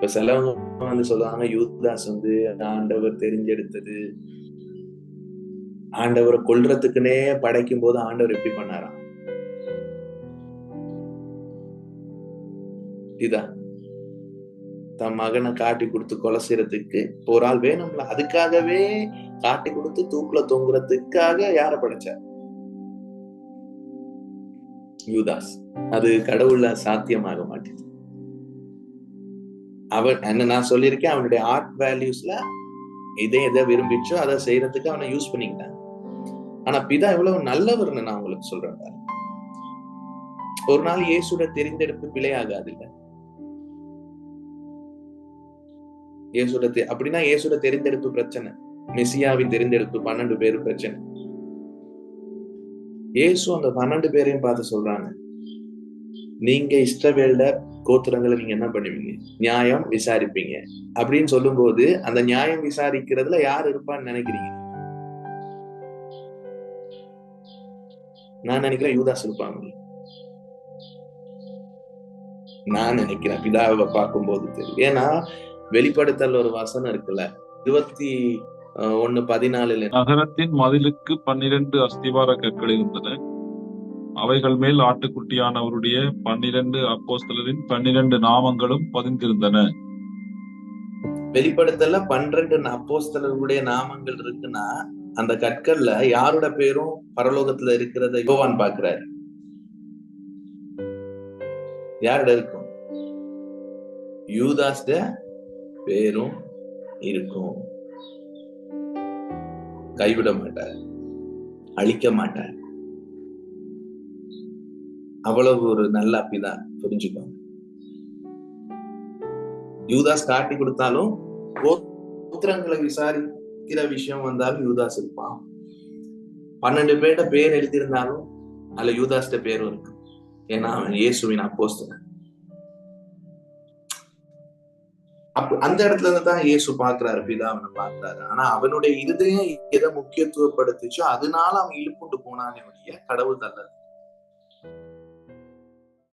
இப்ப சிலவங்க வந்து சொல்லுவாங்க யூதாஸ் வந்து ஆண்டவர் தெரிஞ்செடுத்தது. ஆண்டவரை கொல்றதுக்குன்னே படைக்கும் போது ஆண்டவர் எப்படி பண்ணாராம். இதா? தன் மகனை காட்டி கொடுத்து கொலை செய்யறதுக்கு ஒரு ஆள் வேணும்ல? அதுக்காகவே காட்டி கொடுத்து தூக்குல தொங்குறதுக்காக யார படைச்சார்? யூதாஸ். அது கடவுள்ல சாத்தியமாக மாட்டேது அவன் என்ன நான் சொல்லியிருக்கேன் அவனுடைய ஆர்ட் வேல்யூஸ்ல இதே எதை விரும்பிச்சோ அதை செய்யறதுக்கு அவனை யூஸ் பண்ணிக்கிட்டான். ஆனா பிதா எவ்வளவு நல்லவர்னு நான் உங்களுக்கு சொல்றேன் ஒரு நாள் இயேசுட தெரிந்தெடுப்பு பிழையாகாது இல்ல இயேசுட அப்படின்னா இயேசுட தெரிந்தெடுப்பு பிரச்சனை. மெசியாவின் தெரிந்தெடுப்பு பன்னெண்டு பேரும் பிரச்சனை. இயேசு அந்த பன்னெண்டு பேரையும் பார்த்து சொல்றாங்க நீங்க இஷ்டவேல்ட கோத்திரங்களை நீங்க என்ன பண்ணுவீங்க? நியாயம் விசாரிப்பீங்க. அப்படின்னு சொல்லும் போது அந்த நியாயம் விசாரிக்கிறதுல யார் இருப்பான்னு நினைக்கிறீங்க? நான் நினைக்கிறேன் யூதாஸ் இருப்பாங்க. நான் நினைக்கிறேன். பிதாவை பார்க்கும்போது தெரியும். ஏன்னா வெளிப்படுத்தல் ஒரு வசனம் இருக்குல்ல. இருபத்தி ஒண்ணு பதினாலுல நகரத்தின் மதிலுக்கு பன்னிரண்டு அஸ்திவார கற்கள் இருந்தன அவைகள் மேல் ஆட்டுக்குட்டியானவருடைய பன்னிரண்டு அப்போஸ்தலரின் பன்னிரண்டு நாமங்களும் பதிந்திருந்தன. வெளிப்படுத்தல பன்னிரண்டு அப்போஸ்தலர்களுடைய நாமங்கள் இருக்குன்னா அந்த கற்கள்ல யாரோட பேரும் பரலோகத்துல இருக்கிறத யோவான் பாக்குறாரு யாரோட இருக்கும்? யூதாஸ்ட பேரும் இருக்கும். கைவிட மாட்டார். அழிக்க மாட்டார். அவ்வளவு ஒரு நல்ல அப்பிதான் புரிஞ்சுக்கோங்க. யூதாஸ் காட்டி கொடுத்தாலும் கோத்திரங்களை விசாரிக்கிற விஷயம் வந்தாலும் யூதாஸ் இருப்பான். பன்னெண்டு பேர்ட்ட பேர் எழுதியிருந்தாலும் அதுல யூதாஸ்ட பேரும் இருக்கு. ஏன்னா அவன் இயேசுவின் அப்போஸ்தலன். அப்ப அந்த இடத்துல இருந்து தான் இயேசு பாக்குறாரு பிதா அவனை பாக்குறாரு ஆனா அவனுடைய இருதயம் எதை முக்கியத்துவப்படுத்துச்சோ அதனால அவன் இழுப்புண்டு போனானே ஒழிய கடவுள் தள்ளது